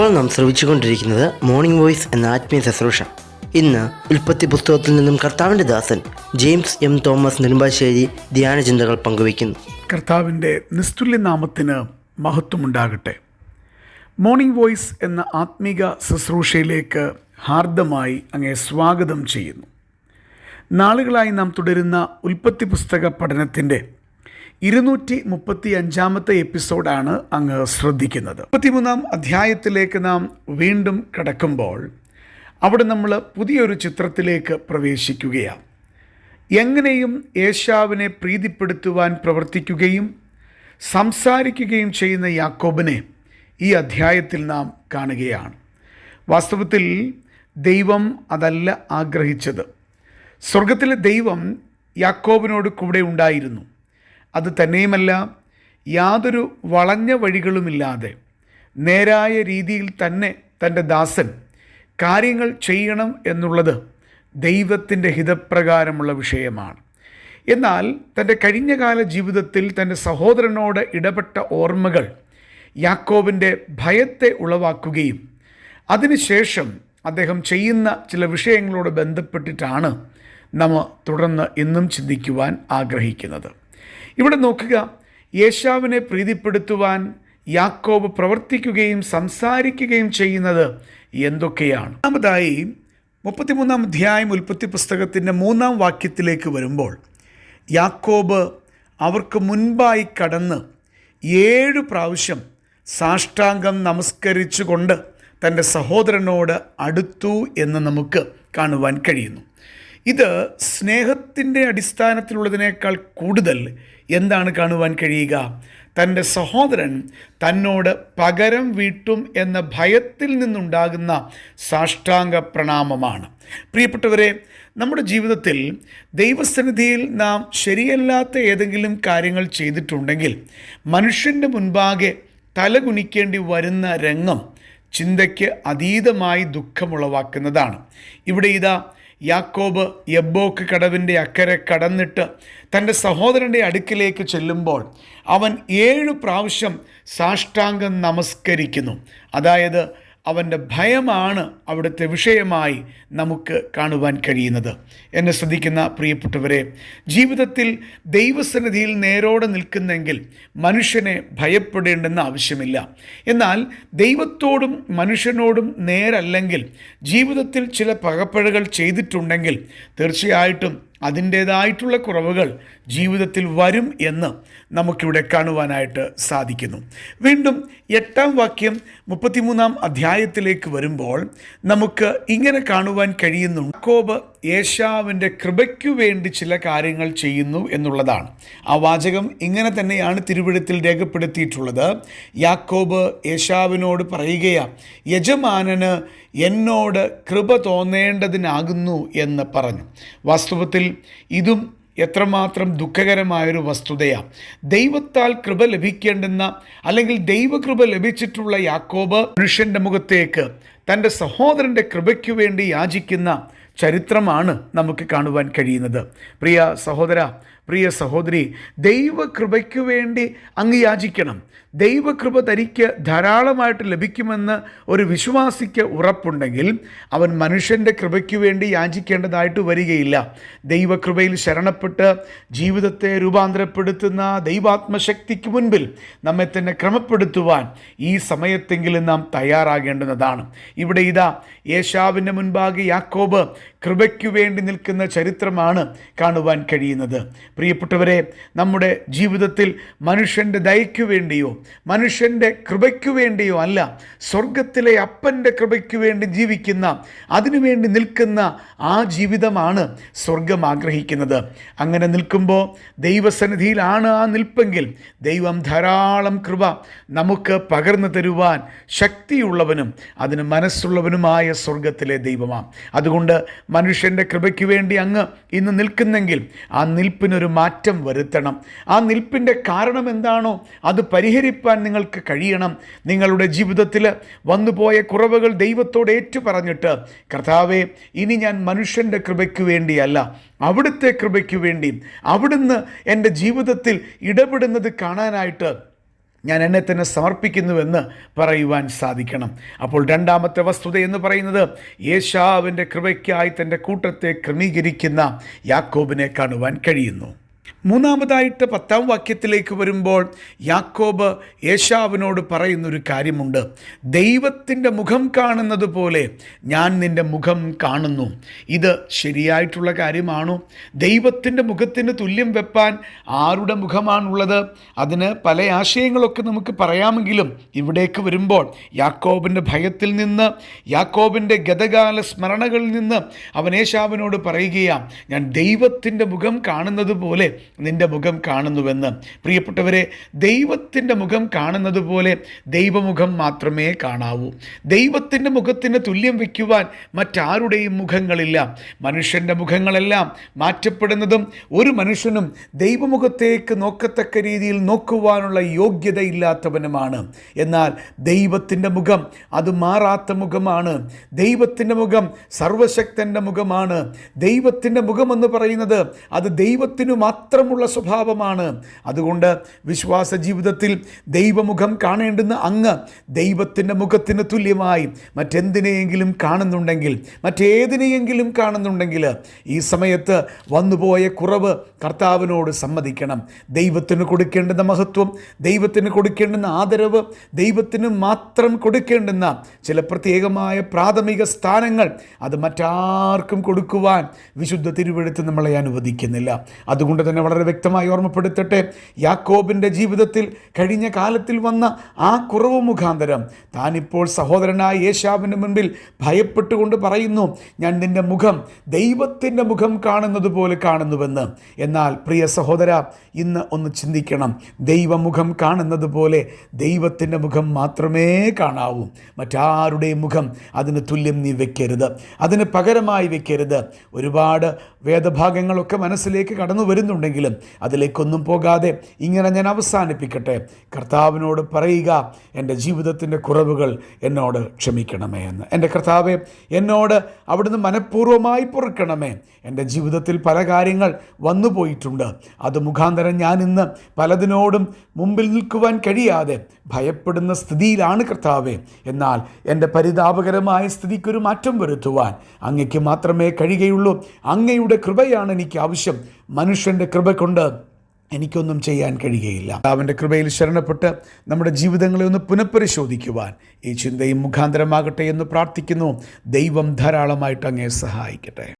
ഇപ്പോൾ നാം ശ്രവിച്ചുകൊണ്ടിരിക്കുന്നത് morning voice എന്ന ആത്മീയ ശുശ്രൂഷ. ഇന്ന് ഉൽപ്പത്തി പുസ്തകത്തിൽ നിന്നും കർത്താവിന്റെ ദാസൻ ജെയിംസ് എം തോമസ് നെടുമ്പാശ്ശേരി ധ്യാന ചിന്തകൾ പങ്കുവയ്ക്കുന്നു. കർത്താവിന്റെ നിസ്തുല്യ നാമത്തിന് മഹത്വമുണ്ടാകട്ടെ. മോർണിംഗ് വോയിസ് എന്ന ആത്മീക ശുശ്രൂഷയിലേക്ക് ഹാർദമായി അങ്ങേ സ്വാഗതം ചെയ്യുന്നു. നാളുകളായി നാം തുടരുന്ന ഉൽപ്പത്തി പുസ്തക പഠനത്തിന്റെ ഇരുന്നൂറ്റി മുപ്പത്തി അഞ്ചാമത്തെ എപ്പിസോഡാണ് അങ്ങ് ശ്രദ്ധിക്കുന്നത്. മുപ്പത്തിമൂന്നാം അധ്യായത്തിലേക്ക് നാം വീണ്ടും കടക്കുമ്പോൾ അവിടെ നമ്മൾ പുതിയൊരു ചിത്രത്തിലേക്ക് പ്രവേശിക്കുകയാണ്. എങ്ങനെയും യേശാവിനെ പ്രീതിപ്പെടുത്തുവാൻ പ്രവർത്തിക്കുകയും സംസാരിക്കുകയും ചെയ്യുന്ന യാക്കോബിനെ ഈ അധ്യായത്തിൽ നാം കാണുകയാണ്. വാസ്തവത്തിൽ ദൈവം അതല്ല ആഗ്രഹിച്ചത്. സ്വർഗത്തിലെ ദൈവം യാക്കോബിനോട് കൂടെ ഉണ്ടായിരുന്നു. അത് തന്നെയുമല്ല യാതൊരു വളഞ്ഞ വഴികളുമില്ലാതെ നേരായ രീതിയിൽ തന്നെ തന്റെ ദാസൻ കാര്യങ്ങൾ ചെയ്യണം എന്നുള്ളത് ദൈവത്തിന്റെ ഹിതപ്രകാരമുള്ള വിഷയമാണ്. എന്നാൽ തന്റെ കഴിഞ്ഞകാല ജീവിതത്തിൽ തന്റെ സഹോദരനോട് ഇടപെട്ട ഓർമ്മകൾ യാക്കോബിന്റെ ഭയത്തെ ഉളവാക്കുകയും അതിനുശേഷം അദ്ദേഹം ചെയ്യുന്ന ചില വിഷയങ്ങളോട് ബന്ധപ്പെട്ടിട്ടാണ് നമ്മൾ തുടർന്ന് ഇന്നും ചിന്തിക്കുവാൻ ആഗ്രഹിക്കുന്നത്. ഇവിടെ നോക്കുക. യേശാവിനെ പ്രീതിപ്പെടുത്തുവാൻ യാക്കോബ് പ്രവർത്തിക്കുകയും സംസാരിക്കുകയും ചെയ്യുന്നത് എന്തൊക്കെയാണ്? ഒന്നാമതായി മുപ്പത്തിമൂന്നാം അധ്യായം ഉൽപ്പത്തി പുസ്തകത്തിന്റെ മൂന്നാം വാക്യത്തിലേക്ക് വരുമ്പോൾ യാക്കോബ് അവർക്ക് മുൻപായി കടന്ന് ഏഴ് പ്രാവശ്യം സാഷ്ടാംഗം നമസ്കരിച്ചുകൊണ്ട് തന്റെ സഹോദരനോട് അടുത്തു എന്ന് നമുക്ക് കാണുവാൻ കഴിയുന്നു. ഇത് സ്നേഹത്തിന്റെ അടിസ്ഥാനത്തിലുള്ളതിനേക്കാൾ കൂടുതൽ എന്താണ് കാണുവാൻ കഴിയുക? തന്റെ സഹോദരൻ തന്നോട് പകരം വീട്ടും എന്ന ഭയത്തിൽ നിന്നുണ്ടാകുന്ന സാഷ്ടാംഗ പ്രണാമമാണ്. പ്രിയപ്പെട്ടവരെ നമ്മുടെ ജീവിതത്തിൽ ദൈവസന്നിധിയിൽ നാം ശരിയല്ലാത്ത ഏതെങ്കിലും കാര്യങ്ങൾ ചെയ്തിട്ടുണ്ടെങ്കിൽ മനുഷ്യന്റെ മുൻപാകെ തലകുനിക്കേണ്ടി വരുന്ന രംഗം ചിന്തയ്ക്ക് അതീതമായി ദുഃഖമുളവാക്കുന്നതാണ് ഇവിടെ ഇതാ യാക്കോബ് യബ്ബോക്ക് കടവിന്റെ അക്കരെ കടന്നിട്ട് തന്റെ സഹോദരന്റെ അടുക്കിലേക്ക് ചെല്ലുമ്പോൾ അവൻ ഏഴ് പ്രാവശ്യം സാഷ്ടാംഗം നമസ്കരിക്കുന്നു. അതായത് അവന്റെ ഭയമാണ് അവിടുത്തെ വിഷയമായി നമുക്ക് കാണുവാൻ കഴിയുന്നത്. എന്നെ ശ്രദ്ധിക്കുന്ന പ്രിയപ്പെട്ടവരെ ജീവിതത്തിൽ ദൈവസന്നിധിയിൽ നേരോടെ നിൽക്കുന്നെങ്കിൽ മനുഷ്യനെ ഭയപ്പെടേണ്ടെന്ന് ആവശ്യമില്ല. എന്നാൽ ദൈവത്തോടും മനുഷ്യനോടും നേരല്ലെങ്കിൽ ജീവിതത്തിൽ ചില പകപ്പഴകൾ ചെയ്തിട്ടുണ്ടെങ്കിൽ തീർച്ചയായിട്ടും അതിന്റേതായിട്ടുള്ള കുറവുകൾ ജീവിതത്തിൽ വരും എന്ന് നമുക്കിവിടെ കാണുവാനായിട്ട് സാധിക്കുന്നു. വീണ്ടും എട്ടാം വാക്യം മുപ്പത്തിമൂന്നാം അധ്യായത്തിലേക്ക് വരുമ്പോൾ നമുക്ക് ഇങ്ങനെ കാണുവാൻ കഴിയുന്നു കോബ് യേശാവിന്റെ കൃപയ്ക്കു വേണ്ടി ചില കാര്യങ്ങൾ ചെയ്യുന്നു എന്നുള്ളതാണ്. ആ വാചകം ഇങ്ങനെ തന്നെയാണ് തിരുവിടത്തിൽ രേഖപ്പെടുത്തിയിട്ടുള്ളത്. യാക്കോബ് യേശാവിനോട് പറയുകയാണ് യജമാനന് എന്നോട് കൃപ തോന്നേണ്ടതിനാകുന്നു എന്ന് പറഞ്ഞു. വാസ്തവത്തിൽ ഇതും എത്രമാത്രം ദുഃഖകരമായൊരു വസ്തുതയാണ് ദൈവത്താൽ കൃപ ലഭിക്കേണ്ടെന്ന അല്ലെങ്കിൽ ദൈവകൃപ ലഭിച്ചിട്ടുള്ള യാക്കോബ് മനുഷ്യന്റെ മുഖത്തേക്ക് തന്റെ സഹോദരന്റെ കൃപയ്ക്കു വേണ്ടി യാചിക്കുന്ന ചരിത്രമാണ് നമുക്ക് കാണുവാൻ കഴിയുന്നത്. പ്രിയ സഹോദര പ്രിയ സഹോദരി ദൈവകൃപയ്ക്ക് വേണ്ടി അങ്ങ് യാചിക്കണം ദൈവകൃപ തനിക്ക് ധാരാളമായിട്ട് ലഭിക്കുമെന്ന് ഒരു വിശ്വാസിക്ക് ഉറപ്പുണ്ടെങ്കിൽ അവൻ മനുഷ്യന്റെ കൃപയ്ക്ക് വേണ്ടി യാചിക്കേണ്ടതായിട്ട് വരികയില്ല. ദൈവകൃപയിൽ ശരണപ്പെട്ട് ജീവിതത്തെ രൂപാന്തരപ്പെടുത്തുന്ന ദൈവാത്മശക്തിക്ക് മുൻപിൽ നമ്മെ തന്നെ ക്രമപ്പെടുത്തുവാൻ ഈ സമയത്തെങ്കിലും നാം തയ്യാറാകേണ്ടുന്നതാണ്. ഇവിടെ ഇതാ യേശാവിന്റെ മുൻപാകെ യാക്കോബ് കൃപയ്ക്കു വേണ്ടി നിൽക്കുന്ന ചരിത്രമാണ് കാണുവാൻ കഴിയുന്നത്. പ്രിയപ്പെട്ടവരെ നമ്മുടെ ജീവിതത്തിൽ മനുഷ്യന്റെ ദയയ്ക്കു വേണ്ടിയോ മനുഷ്യന്റെ കൃപയ്ക്കു വേണ്ടിയോ അല്ല സ്വർഗത്തിലെ അപ്പന്റെ കൃപയ്ക്കു വേണ്ടി ജീവിക്കുന്ന അതിനുവേണ്ടി നിൽക്കുന്ന ആ ജീവിതമാണ് സ്വർഗം ആഗ്രഹിക്കുന്നത്. അങ്ങനെ നിൽക്കുമ്പോൾ ദൈവസന്നിധിയിലാണ് ആ നിൽപ്പെങ്കിൽ ദൈവം ധാരാളം കൃപ നമുക്ക് പകർന്നു തരുവാൻ ശക്തിയുള്ളവനും അതിന് മനസ്സുള്ളവനുമായ സ്വർഗത്തിലെ ദൈവമാണ് അതുകൊണ്ട് മനുഷ്യന്റെ കൃപയ്ക്ക് വേണ്ടി അങ്ങ് ഇന്ന് നിൽക്കുന്നെങ്കിൽ ആ നിൽപ്പിനൊരു മാറ്റം വരുത്തണം. ആ നിൽപ്പിന്റെ കാരണം എന്താണോ അത് പരിഹരിപ്പാൻ നിങ്ങൾക്ക് കഴിയണം. നിങ്ങളുടെ ജീവിതത്തിൽ വന്നുപോയ കുറവുകൾ ദൈവത്തോട് ഏറ്റു പറഞ്ഞിട്ട് കർത്താവെ ഇനി ഞാൻ മനുഷ്യന്റെ കൃപയ്ക്ക് വേണ്ടിയല്ല. അവിടുത്തെ കൃപയ്ക്ക് വേണ്ടി അവിടുന്ന് എന്റെ ജീവിതത്തിൽ ഇടപെടുന്നത് കാണാനായിട്ട് ഞാൻ എന്നെ തന്നെ സമർപ്പിക്കുന്നുവെന്ന് പറയുവാൻ സാധിക്കണം. അപ്പോൾ രണ്ടാമത്തെ വസ്തുത എന്ന് പറയുന്നത് യേശാവിന്റെ കൃപയ്ക്കായി തന്റെ കൂട്ടത്തെ ക്രമീകരിക്കുന്ന യാക്കോബിനെ കാണുവാൻ കഴിയുന്നു. മൂന്നാമതായിട്ട് പത്താം വാക്യത്തിലേക്ക് വരുമ്പോൾ യാക്കോബ് യേശാവിനോട് പറയുന്നൊരു കാര്യമുണ്ട്. ദൈവത്തിന്റെ മുഖം കാണുന്നത് പോലെ ഞാൻ നിന്റെ മുഖം കാണുന്നു. ഇത് ശരിയായിട്ടുള്ള കാര്യമാണോ? ദൈവത്തിന്റെ മുഖത്തിന് തുല്യം വെപ്പാൻ ആരുടെ മുഖമാണുള്ളത്? അതിന് പല ആശയങ്ങളൊക്കെ നമുക്ക് പറയാമെങ്കിലും ഇവിടേക്ക് വരുമ്പോൾ യാക്കോബിന്റെ ഭയത്തിൽ നിന്ന് യാക്കോബിന്റെ ഗതകാല സ്മരണകളിൽ നിന്ന് അവൻ യേശാവിനോട് പറയുകയാണ് ഞാൻ ദൈവത്തിന്റെ മുഖം കാണുന്നത് പോലെ നിന്റെ മുഖം കാണുന്നുവെന്ന്. പ്രിയപ്പെട്ടവരെ ദൈവത്തിന്റെ മുഖം കാണുന്നത് പോലെ ദൈവമുഖം മാത്രമേ കാണാവൂ. ദൈവത്തിന്റെ മുഖത്തിന് തുല്യം വയ്ക്കുവാൻ മറ്റാരുടെയും മുഖങ്ങളില്ല. മനുഷ്യന്റെ മുഖങ്ങളെല്ലാം മാറ്റപ്പെടുന്നതും ഒരു മനുഷ്യനും ദൈവമുഖത്തേക്ക് നോക്കത്തക്ക രീതിയിൽ നോക്കുവാനുള്ള യോഗ്യതയില്ലാത്തവനുമാണ്. എന്നാൽ ദൈവത്തിന്റെ മുഖം അത് മാറാത്ത മുഖമാണ്. ദൈവത്തിന്റെ മുഖം സർവശക്തന്റെ മുഖമാണ്. ദൈവത്തിന്റെ മുഖമെന്ന് പറയുന്നത് അത് ദൈവത്തിനു മാത്രമുള്ള സ്വഭാവമാണ്. അതുകൊണ്ട് വിശ്വാസ ജീവിതത്തിൽ ദൈവമുഖം കാണേണ്ടുന്ന അങ്ങ് ദൈവത്തിന്റെ മുഖത്തിന് തുല്യമായി മറ്റെന്തിനെയെങ്കിലും കാണുന്നുണ്ടെങ്കിൽ മറ്റേതിനെയെങ്കിലും കാണുന്നുണ്ടെങ്കിൽ ഈ സമയത്ത് വന്നുപോയ കുറവ് കർത്താവിനോട് സമ്മതിക്കണം. ദൈവത്തിന് കൊടുക്കേണ്ടുന്ന മഹത്വം ദൈവത്തിന് കൊടുക്കേണ്ടുന്ന ആദരവ് ദൈവത്തിന് മാത്രം കൊടുക്കേണ്ടുന്ന ചില പ്രത്യേകമായ പ്രാഥമിക സ്ഥാനങ്ങൾ അത് മറ്റാർക്കും കൊടുക്കുവാൻ വിശുദ്ധ തിരുവെഴുത്ത് നമ്മളെ അനുവദിക്കുന്നില്ല. അതുകൊണ്ട് തന്നെ വളരെ വ്യക്തമായി ഓർമ്മപ്പെടുത്തട്ടെ. യാക്കോബിന്റെ ജീവിതത്തിൽ കഴിഞ്ഞ കാലത്തിൽ വന്ന ആ കുറവ് മുഖാന്തരം താനിപ്പോൾ സഹോദരനായ യേശാവിന്റെ മുൻപിൽ ഭയപ്പെട്ടുകൊണ്ട് പറയുന്നു ഞാൻ നിന്റെ മുഖം ദൈവത്തിന്റെ മുഖം കാണുന്നത് പോലെ കാണുന്നുവെന്ന്. എന്നാൽ പ്രിയ സഹോദര ഇന്ന് ഒന്ന് ചിന്തിക്കണം. ദൈവമുഖം കാണുന്നത് പോലെ ദൈവത്തിന്റെ മുഖം മാത്രമേ കാണാവൂ. മറ്റാരുടെയും മുഖം അതിന് തുല്യം നീ വെക്കരുത്. അതിന് പകരമായി വെക്കരുത്. ഒരുപാട് വേദഭാഗങ്ങളൊക്കെ മനസ്സിലേക്ക് കടന്നു വരുന്നുണ്ടെങ്കിലും അതിലേക്കൊന്നും പോകാതെ ഇങ്ങനെ ഞാൻ അവസാനിപ്പിക്കട്ടെ. കർത്താവിനോട് പറയുക എന്റെ ജീവിതത്തിന്റെ കുറവുകൾ എന്നോട് ക്ഷമിക്കണമേ എന്ന്. എന്റെ കർത്താവെ എന്നോട് അവിടുന്ന് മനഃപൂർവമായി പൊറുക്കണമേ. എന്റെ ജീവിതത്തിൽ പല കാര്യങ്ങൾ വന്നു പോയിട്ടുണ്ട്. അത് മുഖാന്തരം ഞാൻ ഇന്ന് പലതിനോടും മുമ്പിൽ നിൽക്കുവാൻ കഴിയാതെ ഭയപ്പെടുന്ന സ്ഥിതിയിലാണ് കർത്താവെ. എന്നാൽ എന്റെ പരിതാപകരമായ സ്ഥിതിക്കൊരു മാറ്റം വരുത്തുവാൻ അങ്ങയ്ക്ക് മാത്രമേ കഴിയുകയുള്ളൂ. അങ്ങയുടെ കൃപയാണ് എനിക്ക് ആവശ്യം. മനുഷ്യന്റെ കൃപ കൊണ്ട് എനിക്കൊന്നും ചെയ്യാൻ കഴിയുകയില്ല. അവന്റെ കൃപയിൽ ശരണപ്പെട്ട് നമ്മുടെ ജീവിതങ്ങളെ ഒന്ന് പുനഃപരിശോധിക്കുവാൻ ഈ ചിന്തയും മുഖാന്തരമാകട്ടെ എന്ന് പ്രാർത്ഥിക്കുന്നു. ദൈവം ധാരാളമായിട്ട് അങ്ങേ സഹായിക്കട്ടെ.